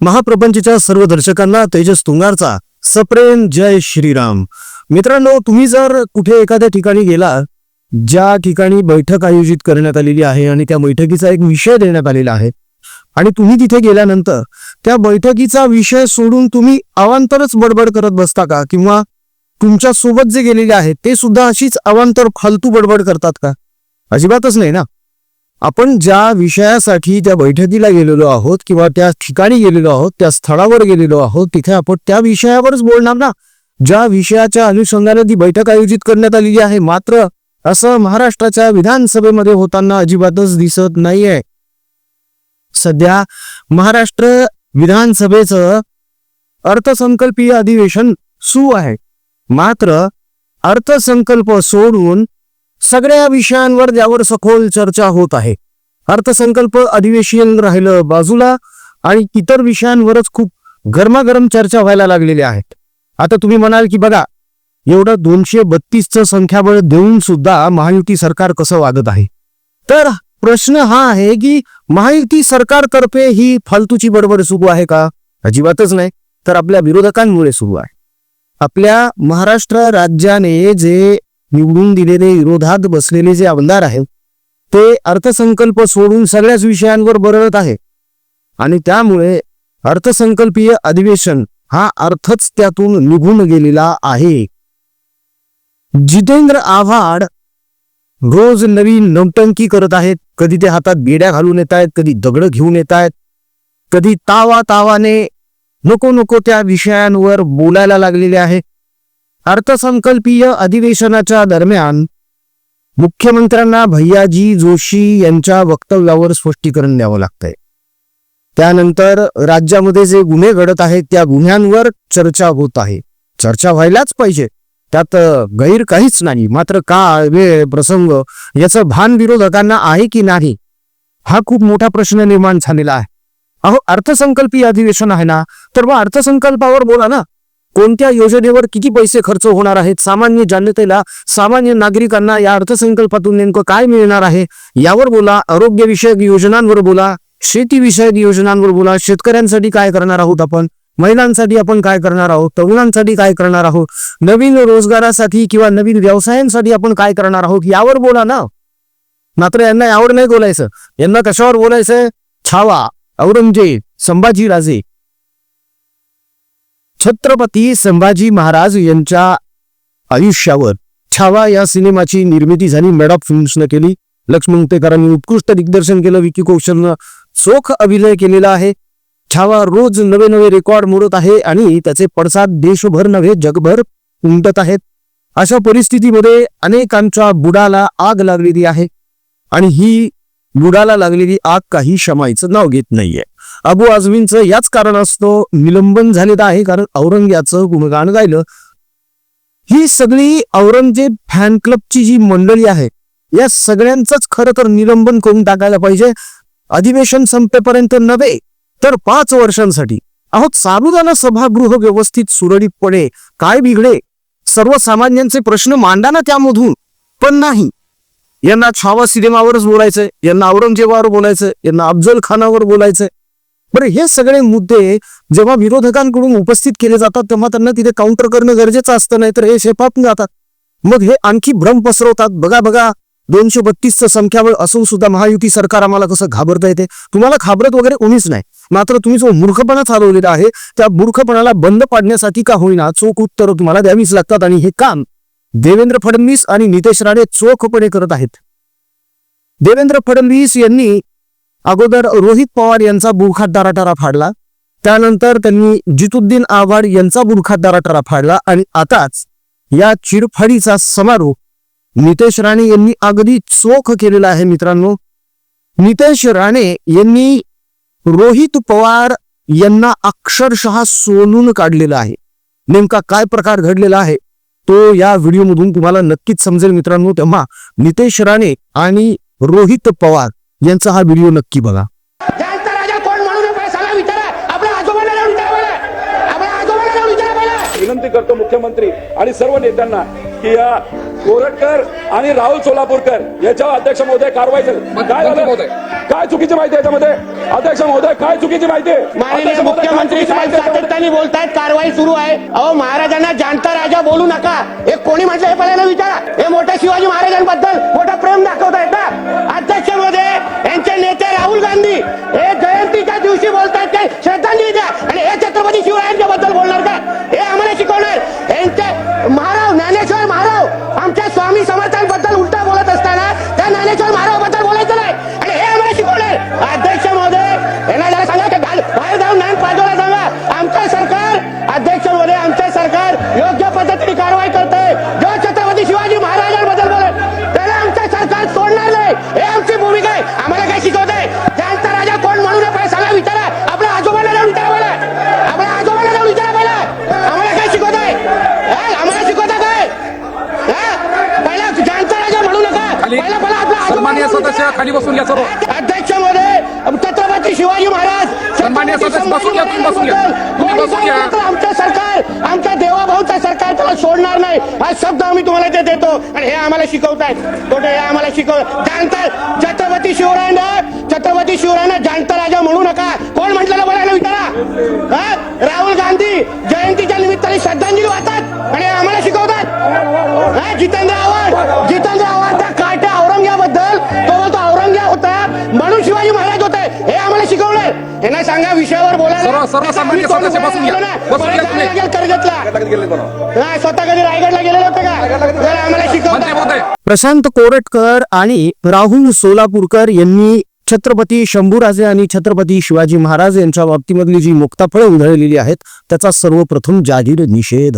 महाप्रपंचच्या सर्व दर्शकांना तेजस तुंगारचा सप्रेम जय श्रीराम. मित्रांनो तुम्ही जर कुठे एखाद्या ठिकाणी गेला ज्या ठिकाणी बैठक आयोजित करण्यात आलेली आहे आणि त्या बैठकीचा एक विषय देण्यात आलेला आहे आणि तुम्ही तिथे गेल्यानंतर त्या बैठकीचा विषय सोडून तुम्ही अवांतरच बडबड करत बसता का? किंवा तुमच्यासोबत जे गेलेले आहेत ते सुद्धा अशीच अवांतर फालतू बडबड करतात का? अजिबातच नाही ना? आपण ज्या विषयासाठी त्या बैठकीला गेलेलो आहोत किंवा त्या ठिकाणी गेलेलो आहोत त्या स्थळावर गेलेलो आहोत तिथे आपण त्या विषयावरच बोलणार ना? ज्या विषयाच्या अनुषंगाने ती बैठक आयोजित करण्यात आलेली आहे मात्र असं महाराष्ट्राच्या विधानसभेमध्ये होताना अजिबातच दिसत नाहीये. सध्या महाराष्ट्र विधानसभेचं अर्थसंकल्पीय अधिवेशन सुरू आहे. मात्र अर्थसंकल्प सोडून सगळ्या विषयांवर त्यावर सखोल चर्चा होत आहे. अर्थसंकल्प अधिवेशन राहिलं बाजूला आणि इतर विषयांवरच खूप गरमागरम चर्चा व्हायला लागलेल्या आहेत. आता तुम्ही म्हणाल की बघा एवढं दोनशे बत्तीसचं संख्याबळ देऊन सुद्धा महायुती सरकार कसं वागत आहे? तर प्रश्न हा आहे की महायुती सरकारतर्फे ही फालतूची बडबड सुरू आहे का? अजिबातच नाही. तर आपल्या विरोधकांमुळे सुरू आहे. आपल्या महाराष्ट्र राज्याने जे निवडून दिलेले विरोधात बसलेले जे आमदार आहेत ते अर्थसंकल्प सोडून सगळ्याच विषयांवर बरळत आहे. आणि त्यामुळे अर्थसंकल्पीय अधिवेशन हा अर्थच त्यातून निघून गेलेला आहे. जितेंद्र आव्हाड रोज नवीन नौटंकी करत आहेत. कधी ते हातात बेड्या घालून येत आहेत कधी दगड घेऊन येत आहेत कधी तावा तावाने नको नको त्या विषयांवर बोलायला लागलेले आहे. अर्थसंकल्पीय अधिवेशनाच्या दरम्यान मुख्यमंत्र्यांना भैयाजी जोशी यांच्या वक्तव्यावर स्पष्टीकरण द्यावं लागतंय. त्यानंतर राज्यामध्ये जे गुन्हे घडत आहेत त्या गुन्ह्यांवर चर्चा होत आहे. चर्चा व्हायलाच पाहिजे. त्यात गैर काहीच नाही. मात्र काळ वेळ प्रसंग याचं भान विरोधकांना आहे की नाही? हा खूप मोठा प्रश्न निर्माण झालेला आहे. अहो अर्थसंकल्पीय अधिवेशन आहे ना? तर मग अर्थसंकल्पावर बोला ना. कोणत्या योजनेवर किती पैसे खर्च होणार आहेत? सामान्य जनतेला सामान्य नागरिकांना या अर्थसंकल्पातून नेमकं काय मिळणार आहे? यावर बोला. आरोग्यविषयक योजनांवर बोला. शेतीविषयक योजनांवर बोला. शेतकऱ्यांसाठी काय करणार आहोत आपण? महिलांसाठी आपण काय करणार आहोत? तरुणांसाठी काय करणार आहोत? नवीन रोजगारासाठी किंवा नवीन व्यवसायांसाठी आपण काय करणार आहोत? यावर बोला ना. मात्र यांना यावर नाही बोलायचं. यांना कशावर बोलायचंय छावा औरंगजेब संभाजीराजे. छत्रपती संभाजी महाराज यांच्या आयुष्यावर छावा या सिनेमाची निर्मिती झाली. मेडॉप फिल्म्सनं केली. लक्ष्मण मुक्तेकरांनी उत्कृष्ट दिग्दर्शन केलं. विकी कौशलनं चोख अभिनय केलेला आहे. छावा रोज नवे नवे रेकॉर्ड मोडत आहे आणि त्याचे पडसाद देशभर नव्हे जगभर उमटत आहेत. अशा परिस्थितीमध्ये अनेकांच्या बुडाला आग लागलेली आहे. आणि ही बुडाला लागलेली आग काही शमाईचं नाव घेत नाहीये. अबू आझमींचं याच कारणास्तव निलंबन झालेलं आहे कारण औरंग्याचं गुणगान गायलं. ही सगळी औरंगजेब फॅन क्लबची जी मंडळी आहे या सगळ्यांचंच खरं तर निलंबन करून टाकायला पाहिजे. अधिवेशन संपेपर्यंत नव्हे तर पाच वर्षांसाठी. अहो साबुदाना सभागृह व्यवस्थित सुरळीतपणे काय बिघडे सर्वसामान्यांचे प्रश्न मांडा ना त्यामधून. पण नाही. यांना छावा सिनेमावरच बोलायचंय यांना औरंगजेबावर बोलायचं यांना अफजल खानावर बोलायचंय. बरं हे सगळे मुद्दे जेव्हा विरोधकांकडून उपस्थित केले जातात तेव्हा त्यांना तिथे काउंटर करणं गरजेचं असतं नाही तर हे शेपापून जातात. मग हे आणखी भ्रम पसरवतात. बघा बघा दोनशे बत्तीसचं संख्याबळ असून सुद्धा महायुती सरकार आम्हाला कसं घाबरता येते? तुम्हाला घाबरत वगैरे कोणीच नाही. मात्र तुम्ही जो मूर्खपणा चालवलेला आहे त्या मूर्खपणाला बंद पाडण्यासाठी का होईना चोख उत्तरं तुम्हाला द्यावीच लागतात आणि हे काम देवेंद्र फडणवीस आणि नितेश राणे चोखपणे करत आहेत. देवेंद्र फडणवीस यांनी अगोदर रोहित पवार यांचा बुरखात दाराटारा फाडला. त्यानंतर त्यांनी जितुद्दीन आव्हाड यांचा बुरखात दाराटारा फाडला आणि आताच या चिरफाडीचा समारोप नितेश राणे यांनी अगदी चोख केलेला आहे मित्रांनो. नितेश राणे यांनी रोहित पवार यांना अक्षरशः सोलून काढलेलं आहे. नेमका काय प्रकार घडलेला आहे? तो या व्हिडिओमधून तुम्हाला नक्कीच समजेल मित्रांनो. तेव्हा नितेश राणे आणि रोहित पवार यांचा हा व्हिडिओ नक्की बघा. विनंती करतो मुख्यमंत्री आणि सर्व नेत्यांना की या कोरटकर आणि राहुल सोलापूरकर याच्यावर अध्यक्ष महोदय कारवाई झाली. काय झालं? काय चुकीची माहिती आहे याच्यामध्ये? अध्यक्ष महोदय काय चुकीची माहिती माननीय महोदय, मुख्यमंत्री साहेब? सातत्याने बोलतायत कारवाई सुरू आहे. अहो महाराजांना जाणता राजा बोलू नका. हे कोणी म्हटलं हे पहिल्यांदा विचारा. हे मोठ्या शिवाजी महाराजांबद्दल मोठं प्रेम दाखवतायत ना. अध्यक्षमध्ये यांचे नेते राहुल गांधी. हे जयंतीच्या दिवशी बोलतायत काय श्रद्धांजली द्या. आणि हे छत्रपती शिवरायांच्या बद्दल बोलणार का? हे आम्हाला सदस्य. खाली बसून घ्या सर्व अध्यक्ष महोदय छत्रपती शिवाजी महाराज सन्मान्य सदस्य बसून घ्या, तुम्ही बसून घ्या. तुम्ही बसून घ्या. आमचं सरकार आमच्या देवाभाऊचं सरकार त्याला सोडणार नाही हा शब्द आम्ही तुम्हाला ते देतो आणि हे आम्हाला शिकवतायत कुठे हे आम्हाला शिकव जाणता छत्रपती शिवरायांना छत्रपती जितेंद्र जाणता राजा म्हणू नका कोण म्हटलेलं बोलायला विचारा? राहुल गांधी जयंतीच्या निमित्ताने श्रद्धांजली वाहतात आणि आम्हाला शिकवतात जितेंद्र आव्हाड शिकवलंय यांना सांगा विषयावर सर्व- बसून घ्या. बसून घ्या तुम्ही. कर्जतला? हा, स्वतः कधी रायगडला गेलेले होते का? जरा आम्हाला मंत्री शिकवतात महोदय. प्रशांत कोरटकर आणि राहुल सोलापूरकर यांनी छत्रपती शंभूराजे आणि छत्रपती शिवाजी महाराज यांच्या बाबतीमधली जी मुक्ताफळं उधळलेली आहेत त्याचा सर्वप्रथम जाहीर निषेध.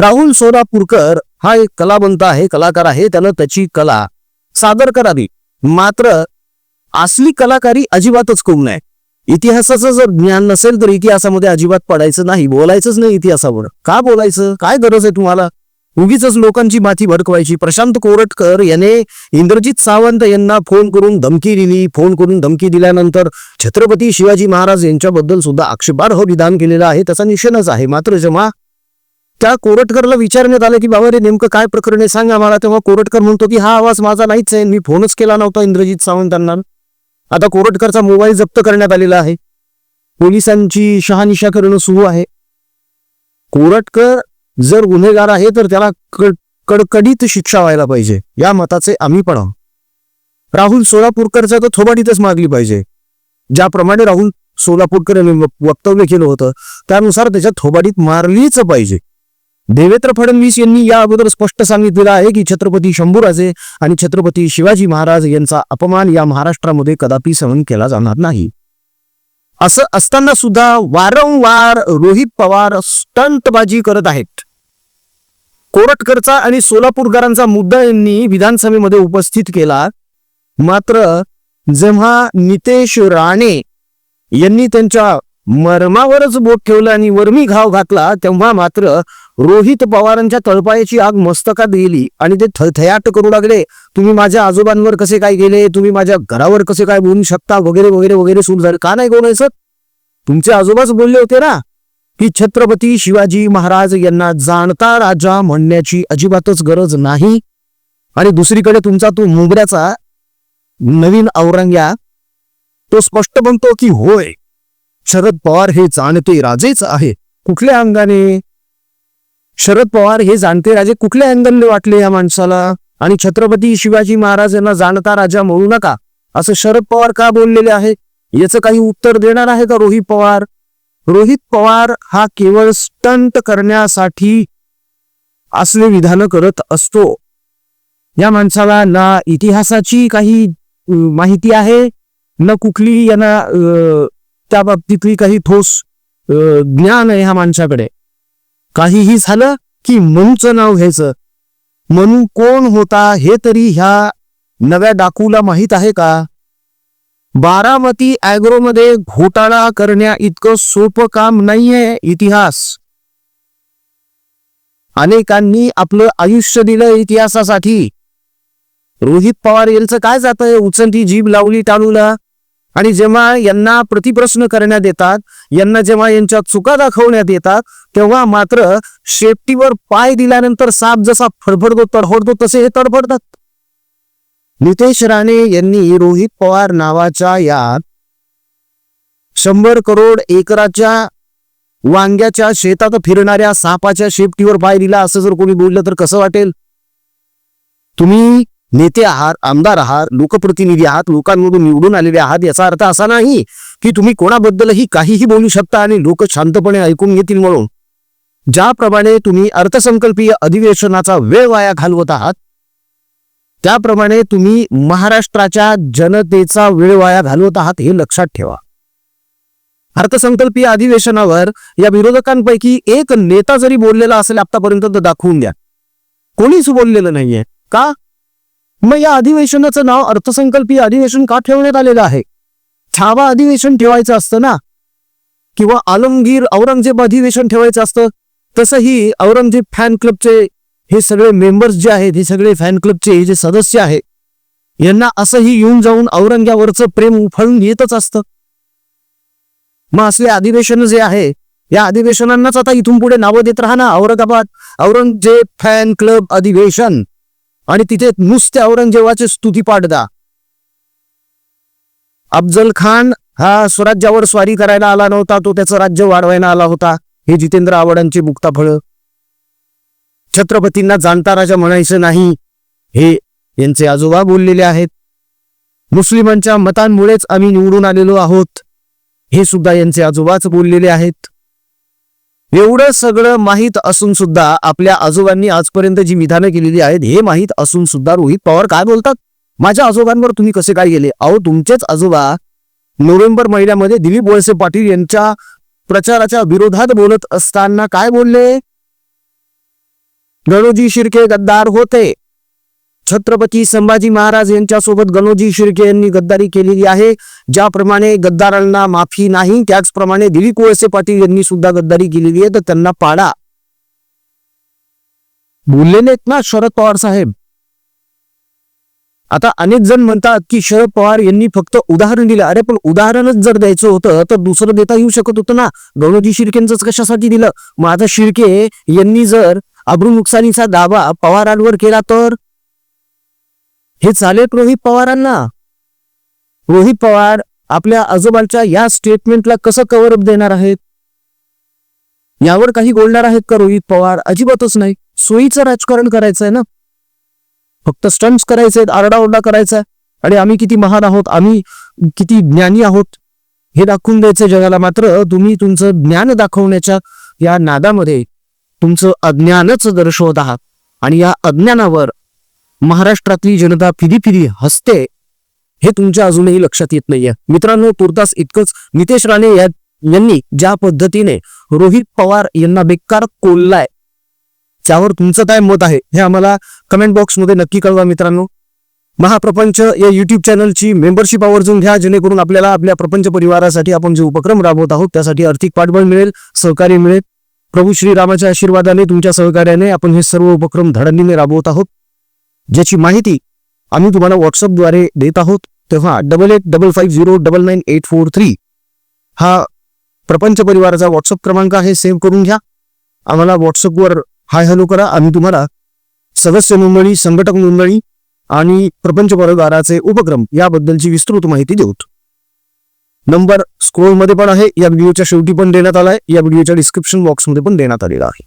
राहुल सोलापूरकर हा एक कलावंत आहे कलाकार आहे. त्यानं त्याची कला सादर करावी. मात्र असली कलाकारी अजिबातच करू नये इतिहासाचं जर ज्ञान नसेल तर इतिहासामध्ये अजिबात पडायचं नाही बोलायचंच नाही इतिहासावर. का बोलायचं? काय गरज आहे तुम्हाला? उगीच लोकांची माथी भडकवायची. प्रशांत कोरटकर याने इंद्रजित सावंत यांना फोन करून धमकी दिली. फोन करून धमकी दिल्यानंतर छत्रपती शिवाजी महाराज यांच्याबद्दल सुद्धा आक्षेपार्ह विधान केलेलं आहे. त्याचा निषेधच आहे. मात्र जेव्हा त्या कोरटकरला विचारण्यात आलं की बाबा रे नेमकं काय प्रकरण आहे? सांगा मला तेव्हा कोरटकर म्हणतो की हा आवाज माझा नाहीच आहे. मी फोनच केला नव्हता इंद्रजित सावंतांना. आता कोरटकरचा मोबाईल जप्त करण्यात आलेला आहे. पोलिसांची शहानिशा करणं सुरू आहे. कोरटकर जर गुन्हेगार आहे तर त्याला कड- कडकडीत शिक्षा व्हायला पाहिजे. या मताचे आम्ही पण आहोत. राहुल सोलापूरकरचा तर थोबाडीतच मागली पाहिजे. ज्याप्रमाणे राहुल सोलापूरकर यांनी वक्तव्य केलं होतं त्यानुसार त्याच्या थोबाडीत मारलीच पाहिजे. देवेंद्र फडणवीस यांनी या अगोदर स्पष्ट सांगितलेलं आहे की छत्रपती शंभूराजे आणि छत्रपती शिवाजी महाराज यांचा अपमान या महाराष्ट्रामध्ये कदापि सहन केला जाणार नाही. असं असताना सुद्धा वारंवार रोहित पवार स्टंटबाजी करत आहेत. कोरटकरचा आणि सोलापूरकरांचा मुद्दा यांनी विधानसभेमध्ये उपस्थित केला. मात्र जेव्हा नितेश राणे यांनी त्यांच्या मर्मावरच बोट ठेवलं आणि वर्मी घाव घातला तेव्हा मात्र रोहित पवारांच्या तळपायाची आग मस्तकात गेली आणि ते थयाट करू लागले. तुम्ही माझ्या आजोबांवर कसे काय गेले? तुम्ही माझ्या घरावर कसे काय बोलू शकता? वगैरे वगैरे वगैरे सुरू झाले. का नाही बोलायचं तुमचे आजोबाच बोलले होते ना? की छत्रपती शिवाजी महाराज यांना जाणता राजा म्हणण्याची अजिबातच गरज नाही. आणि दुसरीकडे तुमचा तो मुंबऱ्याचा नवीन औरंग्या तो स्पष्ट म्हणतो की होय शरद पवार हे जाणते राजेच आहे. कुठल्या अंगाने? शरद पवार हे जाणते राजे कुठल्या अंगाने वाटले या माणसाला? आणि छत्रपती शिवाजी महाराज यांना जाणता राजा म्हणू नका. असं शरद पवार का बोललेले आहे? याचं काही उत्तर देणार आहे का रोहित पवार? रोहित पवार हा केवळ स्टंट करण्यासाठी असले विधानं करत असतो. या माणसाला ना इतिहासाची काही माहिती आहे ना कुठली यांना त्या बाबतीतली काही ठोस ज्ञान आहे ह्या माणसाकडे. काहीही झालं की मनूचं नाव घ्यायचं. मनू कोण होता हे तरी ह्या नव्या डाकूला माहीत आहे का? बारामती ॲग्रोमध्ये घोटाळा करण्या इतकं सोपं काम नाहीये इतिहास. अनेकांनी आपलं आयुष्य दिलं इतिहासासाठी. रोहित पवार यांचं काय जात आहे जीभ लावली टाळूला. आणि जेव्हा यांना प्रतिप्रश्न करण्यात येतात यांना जेव्हा यांच्या चुका दाखवण्यात येतात तेव्हा मात्र शेपटीवर पाय दिल्यानंतर साप जसा फडफडतो तडफडतो तसे हे तडफडतात. नितेश राणे यांनी रोहित पवार नावाच्या या शंभर करोड एकराच्या वांग्याच्या शेतात फिरणाऱ्या सापाच्या शेपटीवर पाय दिला असं जर कोणी बोललं तर कसं वाटेल? तुम्ही नेते आहात आमदार आहात लोकप्रतिनिधी आहात लोकांमधून निवडून आलेले आहात याचा अर्थ असा नाही की तुम्ही कोणाबद्दलही काहीही बोलू शकता आणि लोक शांतपणे ऐकून घेतील म्हणून. ज्याप्रमाणे तुम्ही अर्थसंकल्पीय अधिवेशनाचा वेळ वाया घालवत आहात त्याप्रमाणे तुम्ही महाराष्ट्राच्या जनतेचा वेळ वाया घालवत आहात हे लक्षात ठेवा. अर्थसंकल्पीय अधिवेशनावर या विरोधकांपैकी एक नेता जरी बोललेला असेल आतापर्यंत तर दाखवून द्या. कोणीच बोललेलं नाहीये. का? मग या अधिवेशनाचं नाव अर्थसंकल्पीय अधिवेशन का ठेवण्यात आलेलं आहे? छावा अधिवेशन ठेवायचं असतं ना? किंवा आलमगीर औरंगजेब अधिवेशन ठेवायचं असतं? तसंही औरंगजेब फॅन क्लबचे हे सगळे मेंबर्स जे आहेत हे सगळे फॅन क्लबचे जे सदस्य आहेत यांना असंही येऊन जाऊन औरंग्यावरचं प्रेम उफळून येतच असतं. मग असले अधिवेशन जे आहे या अधिवेशनांनाच आता इथून पुढे नावं देत राहा ना औरंगाबाद औरंगजेब फॅन क्लब अधिवेशन. आणि तिथे नुसते औरंगजेबाचे स्तुती पाठ अफजल खान हा स्वराज्यावर स्वारी करायला आला नव्हता तो त्याचं राज्य वाढवायला आला होता. हे जितेंद्र आवडांची मुक्ता फळं. छत्रपतींना जाणता राजा म्हणायचं नाही हे यांचे आजोबा बोललेले आहेत. मुस्लिमांच्या मतांमुळेच आम्ही निवडून आलेलो आहोत हे सुद्धा यांचे आजोबाच बोललेले आहेत. एवढं सगळं माहीत असून सुद्धा आपल्या आजोबांनी आजपर्यंत जी विधानं केलेली आहेत हे माहीत असून सुद्धा रोहित पवार काय बोलतात? माझ्या आजोबांवर तुम्ही कसे काय गेले? अहो तुमचेच आजोबा नोव्हेंबर महिन्यामध्ये दिलीप वळसे पाटील यांच्या प्रचाराच्या विरोधात बोलत असताना काय बोलले? गणोजी शिर्के गद्दार होते. छत्रपती संभाजी महाराज यांच्यासोबत गणोजी शिर्के यांनी गद्दारी केलेली आहे. ज्याप्रमाणे गद्दारांना माफी नाही त्याचप्रमाणे दिलीप कोळसे पाटील यांनी सुद्धा गद्दारी केलेली आहे. तर त्यांना पाडा. बोललेले आहेत ना शरद पवार साहेब. आता अनेक जण म्हणतात की शरद पवार यांनी फक्त उदाहरण दिलं. अरे पण उदाहरणच जर द्यायचं होतं तर दुसरं देता येऊ शकत होतं ना. गणोजी शिर्केंच कशासाठी दिलं? माझा शिर्के यांनी जर अब्रू नुकसानीचा दावा पवारांवर केला तर? हे चालेल रोहित पवारांना? रोहित पवार आपल्या आजोबांच्या या स्टेटमेंटला कसं कव्हरअप देणार आहेत? यावर काही बोलणार आहेत का रोहित पवार? अजिबातच नाही. सोयीचं राजकारण करायचंय ना? फक्त स्टंट्स करायचे आरडाओरडा करायचा आणि आम्ही किती महान आहोत आम्ही किती ज्ञानी आहोत हे दाखवून द्यायचं जगाला. मात्र तुम्ही तुमचं ज्ञान दाखवण्याच्या या नादामध्ये तुमचं अज्ञानच दर्शवत आहात. आणि या अज्ञानावर महाराष्ट्रातली जनता फिदी फिदी हसते हे तुमच्या अजूनही लक्षात येत नाहीये. मित्रांनो तुर्तास इतकंच नितेश राणे या यांनी ज्या पद्धतीने रोहित पवार यांना बेकार कोल्लाय त्यावर तुमचं काय मत आहे हे आम्हाला कमेंट बॉक्समध्ये नक्की कळवा मित्रांनो. महाप्रपंच या युट्यूब चॅनलची मेंबरशिप आवर्जून घ्या जेणेकरून आपल्याला आपल्या प्रपंच परिवारासाठी आपण जे उपक्रम राबवत आहोत त्यासाठी आर्थिक पाठबळ मिळेल सहकार्य मिळेल. प्रभू श्रीरामाच्या आशीर्वादाने तुमच्या सहकार्याने आपण हे सर्व उपक्रम धडाडीने राबवत आहोत. ज्याची माहिती आम्ही तुम्हाला व्हॉट्सअपद्वारे देत आहोत तेव्हा double eight double five zero double nine eight four three हा प्रपंच परिवाराचा व्हॉट्सअप क्रमांक आहे सेव्ह करून घ्या. आम्हाला व्हॉट्सअपवर हाय हॅलो करा. आम्ही तुम्हाला सदस्य नोंदणी संघटक नोंदणी आणि प्रपंच परिवाराचे उपक्रम याबद्दलची विस्तृत माहिती देऊ नंबर स्क्रोलमध्ये पण आहे. या व्हिडिओच्या शेवटी पण देण्यात आला आहे या व्हिडिओच्या डिस्क्रिप्शन बॉक्समध्ये पण देण्यात आलेला आहे.